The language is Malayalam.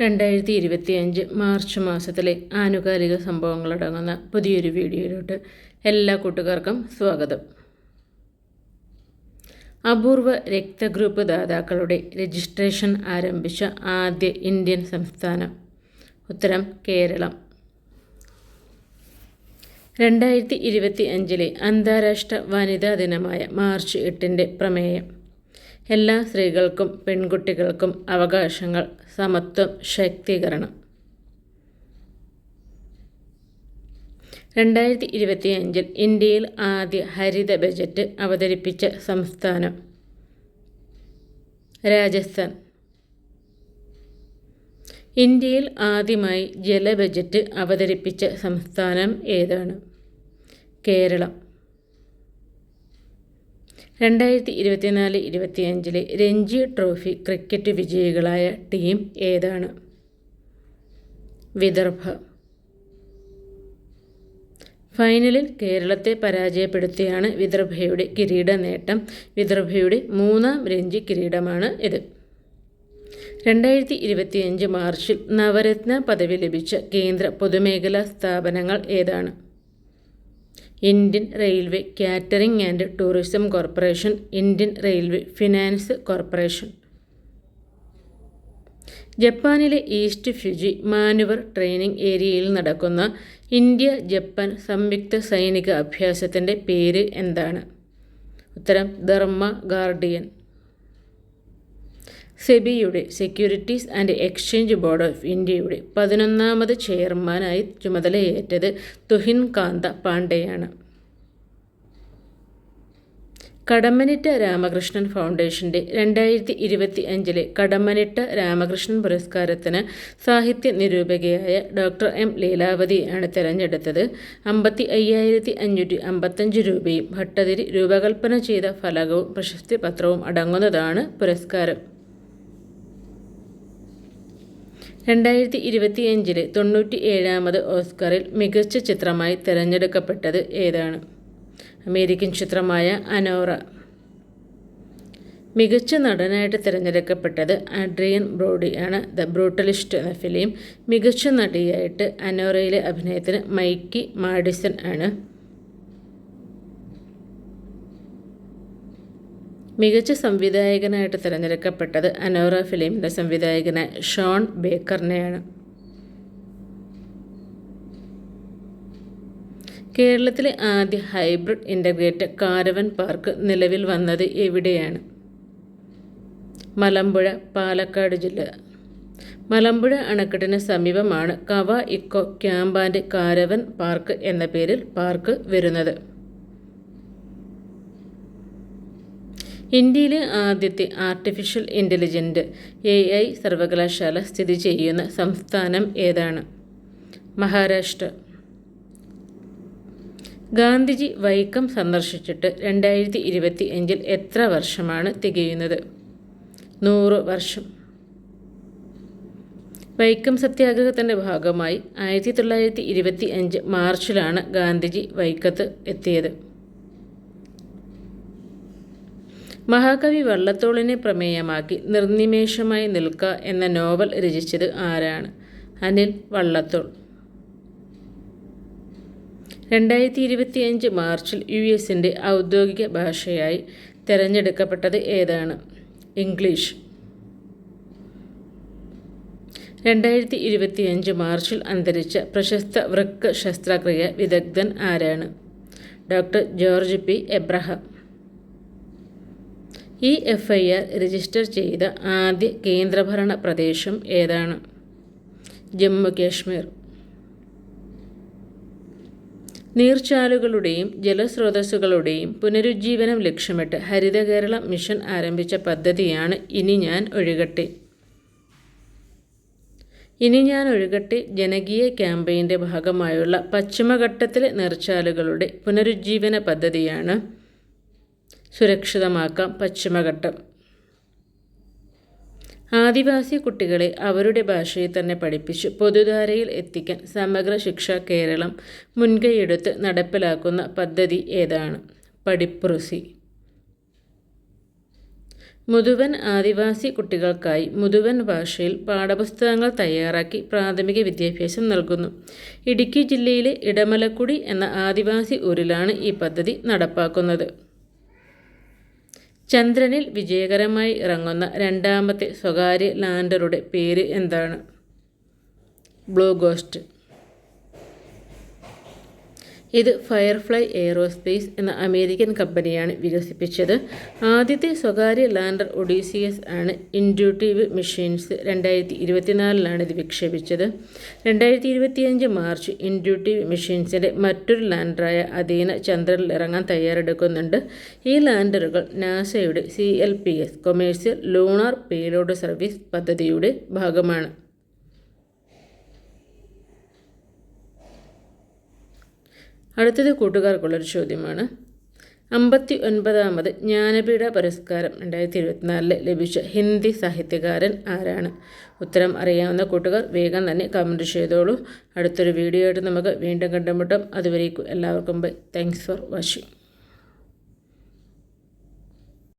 രണ്ടായിരത്തി ഇരുപത്തിയഞ്ച് മാർച്ച് മാസത്തിലെ ആനുകാലിക സംഭവങ്ങളടങ്ങുന്ന പുതിയൊരു വീഡിയോയിലോട്ട് എല്ലാ കൂട്ടുകാർക്കും സ്വാഗതം. അപൂർവ രക്തഗ്രൂപ്പ് ദാതാക്കളുടെ രജിസ്ട്രേഷൻ ആരംഭിച്ച ആദ്യ ഇന്ത്യൻ സംസ്ഥാനം ഉത്തരം കേരളം. രണ്ടായിരത്തി ഇരുപത്തി അഞ്ചിലെ അന്താരാഷ്ട്ര വനിതാ ദിനമായ മാർച്ച് എട്ടിന്റെ പ്രമേയം. എല്ലാ സ്ത്രീകൾക്കും പെൺകുട്ടികൾക്കും അവകാശങ്ങൾ സമത്വം ശാക്തീകരണം. രണ്ടായിരത്തി ഇരുപത്തിയഞ്ചിൽ ഇന്ത്യയിൽ ആദ്യ ഹരിത ബജറ്റ് അവതരിപ്പിച്ച സംസ്ഥാനം രാജസ്ഥാൻ. ഇന്ത്യയിൽ ആദ്യമായി ജല ബജറ്റ് അവതരിപ്പിച്ച സംസ്ഥാനം ഏതാണ്? കേരളം. രണ്ടായിരത്തി ഇരുപത്തിനാല് ഇരുപത്തിയഞ്ചിലെ രഞ്ജി ട്രോഫി ക്രിക്കറ്റ് വിജയികളായ ടീം ഏതാണ്? വിദർഭ. ഫൈനലിൽ കേരളത്തെ പരാജയപ്പെടുത്തിയാണ് വിദർഭയുടെ കിരീട നേട്ടം. വിദർഭയുടെ മൂന്നാം രഞ്ജി കിരീടമാണ് ഇത്. രണ്ടായിരത്തി ഇരുപത്തിയഞ്ച് മാർച്ചിൽ നവരത്ന പദവി ലഭിച്ച കേന്ദ്ര പൊതുമേഖലാ സ്ഥാപനങ്ങൾ ഏതാണ്? Indian railway catering and tourism corporation Indian railway finance corporation. ജപ്പാനിലെ ഈസ്റ്റ് ഫ്യുജി മാനുവർ ട്രെയിനിംഗ് ഏരിയയിൽ നടക്കുന്ന ഇന്ത്യ ജപ്പാൻ സംയുക്ത സൈനിക അഭ്യാസത്തിന്റെ പേര് എന്താണ്? ഉത്തരം Dharma guardian. സെബിയുടെ securities and exchange board of ഇന്ത്യയുടെ പതിനൊന്നാമത് ചെയർമാനായി ചുമതലയേറ്റത് തുഹിൻ കാന്ത പാണ്ഡെയാണ്. കടമ്മനിട്ട രാമകൃഷ്ണൻ ഫൗണ്ടേഷന്റെ രണ്ടായിരത്തി ഇരുപത്തി അഞ്ചിലെ കടമ്മനിട്ട രാമകൃഷ്ണൻ പുരസ്കാരത്തിന് സാഹിത്യ നിരൂപകയായ ഡോക്ടർ എം ലീലാവതിയാണ് തിരഞ്ഞെടുത്തത്. അമ്പത്തി അയ്യായിരത്തി അഞ്ഞൂറ്റി അമ്പത്തഞ്ച് രൂപയും ഭട്ടതിരി രൂപകൽപ്പന ചെയ്ത ഫലകവും പ്രശസ്തി പത്രവും അടങ്ങുന്നതാണ് പുരസ്കാരം. രണ്ടായിരത്തി ഇരുപത്തിയഞ്ചിലെ തൊണ്ണൂറ്റി ഏഴാമത് ഓസ്കറിൽ മികച്ച ചിത്രമായി തിരഞ്ഞെടുക്കപ്പെട്ടത് ഏതാണ്? അമേരിക്കൻ ചിത്രമായ അനോറ. മികച്ച നടനായിട്ട് തിരഞ്ഞെടുക്കപ്പെട്ടത് ആഡ്രിയൻ ആണ്. ദ ബ്രൂട്ടലിസ്റ്റ് എന്ന ഫിലിം മികച്ച നടിയായിട്ട് അനോറയിലെ അഭിനയത്തിന് മൈക്കി മാഡിസൺ ആണ്. മികച്ച സംവിധായകനായിട്ട് തിരഞ്ഞെടുക്കപ്പെട്ടത് അനോറ ഫിലിമിന്റെ സംവിധായകനായ ഷോൺ ബേക്കറിനെയാണ്. കേരളത്തിലെ ആദ്യ ഹൈബ്രിഡ് ഇന്റഗ്രേറ്റഡ് കാരവൻ പാർക്ക് നിലവിൽ വന്നത് എവിടെയാണ്? മലമ്പുഴ പാലക്കാട് ജില്ല. മലമ്പുഴ അണക്കെട്ടിന് സമീപമാണ് Kava eco camp and caravan park എന്ന പേരിൽ പാർക്ക് വരുന്നത്. ഇന്ത്യയിലെ ആദ്യത്തെ ആർട്ടിഫിഷ്യൽ ഇന്റലിജന്റ് എ ഐ സർവകലാശാല സ്ഥിതി ചെയ്യുന്ന സംസ്ഥാനം ഏതാണ്? മഹാരാഷ്ട്ര. ഗാന്ധിജി വൈക്കം സന്ദർശിച്ചിട്ട് രണ്ടായിരത്തി ഇരുപത്തി അഞ്ചിൽ എത്ര വർഷമാണ് തികയുന്നത്? നൂറ് വർഷം. വൈക്കം സത്യാഗ്രഹത്തിന്റെ ഭാഗമായി ആയിരത്തി തൊള്ളായിരത്തി ഇരുപത്തി അഞ്ച് മാർച്ചിലാണ് ഗാന്ധിജി വൈക്കത്ത് എത്തിയത്. മഹാകവി വള്ളത്തോളിനെ പ്രമേയമാക്കി നിർനിമേഷമായി നിൽക്കുക എന്ന നോവൽ രചിച്ചത് ആരാണ്? അനിൽ വള്ളത്തോൾ. രണ്ടായിരത്തി ഇരുപത്തിയഞ്ച് മാർച്ചിൽ യു എസിന്റെ ഔദ്യോഗിക ഭാഷയായി തിരഞ്ഞെടുക്കപ്പെട്ടത് ഏതാണ്? ഇംഗ്ലീഷ്. രണ്ടായിരത്തി ഇരുപത്തിയഞ്ച് മാർച്ചിൽ അന്തരിച്ച പ്രശസ്ത വൃക്ക ശസ്ത്രക്രിയ വിദഗ്ധൻ ആരാണ്? Doctor George P. എബ്രഹാം. ഈ എഫ് ഐ ആർ രജിസ്റ്റർ ചെയ്ത ആദ്യ കേന്ദ്രഭരണ പ്രദേശം ഏതാണ്? ജമ്മു കാശ്മീർ. നീർച്ചാലുകളുടെയും ജലസ്രോതസ്സുകളുടെയും പുനരുജ്ജീവനം ലക്ഷ്യമിട്ട് ഹരിത കേരള മിഷൻ ആരംഭിച്ച പദ്ധതിയാണ് ഇനി ഞാൻ ഒഴുകട്ടെ. ഇനി ഞാൻ ഒഴുകട്ടെ ജനകീയ ക്യാമ്പയിന്റെ ഭാഗമായുള്ള പശ്ചിമഘട്ടത്തിലെ നീർച്ചാലുകളുടെ പുനരുജ്ജീവന പദ്ധതിയാണ് സുരക്ഷിതമാക്കാം. പശ്ചിമഘട്ടം. ആദിവാസി കുട്ടികളെ അവരുടെ ഭാഷയിൽ തന്നെ പഠിപ്പിച്ച്. പൊതുധാരയിൽ എത്തിക്കാൻ സമഗ്ര ശിക്ഷ കേരളം മുൻകൈയെടുത്ത് നടപ്പിലാക്കുന്ന പദ്ധതി ഏതാണ്? പഠിപ്പുറുസി മുതുവൻ ആദിവാസി കുട്ടികൾക്കായി മുതുവൻ ഭാഷയിൽ പാഠപുസ്തകങ്ങൾ തയ്യാറാക്കി പ്രാഥമിക വിദ്യാഭ്യാസം നൽകുന്നു. ഇടുക്കി ജില്ലയിലെ ഇടമലക്കുടി എന്ന ആദിവാസി ഊരിലാണ് ഈ പദ്ധതി നടപ്പാക്കുന്നത്. ചന്ദ്രനിൽ വിജയകരമായി ഇറങ്ങുന്ന രണ്ടാമത്തെ സ്വകാര്യ ലാൻഡറുടെ പേര് എന്താണ്? Blue ghost. ഇത് ഫയർഫ്ലൈ എയറോസ്പേസ് എന്ന അമേരിക്കൻ കമ്പനിയാണ് വികസിപ്പിച്ചത്. ആദ്യത്തെ സ്വകാര്യ ലാൻഡർ ഒഡീസിയസ് ആണ് ഇൻഡ്യൂട്ടീവ് മെഷീൻസ് രണ്ടായിരത്തി ഇരുപത്തിനാലിലാണ് ഇത് വിക്ഷേപിച്ചത്. രണ്ടായിരത്തി ഇരുപത്തിയഞ്ച് മാർച്ച് ഇൻഡ്യൂട്ടീവ് മെഷീൻസിന്റെ മറ്റൊരു ലാൻഡറായ അധീന ചന്ദ്രനിൽ ഇറങ്ങാൻ തയ്യാറെടുക്കുന്നുണ്ട്. ഈ ലാൻഡറുകൾ നാസയുടെ C L P S commercial lunar payload service പദ്ധതിയുടെ ഭാഗമാണ്. അടുത്തത് കൂട്ടുകാർക്കുള്ളൊരു ചോദ്യമാണ്. അമ്പത്തി ഒൻപതാമത് ജ്ഞാനപീഠ പുരസ്കാരം രണ്ടായിരത്തി ഇരുപത്തിനാലിൽ ലഭിച്ച ഹിന്ദി സാഹിത്യകാരൻ ആരാണ്? ഉത്തരം അറിയാവുന്ന കൂട്ടുകാർ വേഗം തന്നെ കമന്റ് ചെയ്തോളൂ. അടുത്തൊരു വീഡിയോ ആയിട്ട് നമുക്ക് വീണ്ടും കണ്ടുമുട്ടാം. അതുവരേക്കും എല്ലാവർക്കും ബൈ താങ്ക്സ് ഫോർ വാച്ചിങ്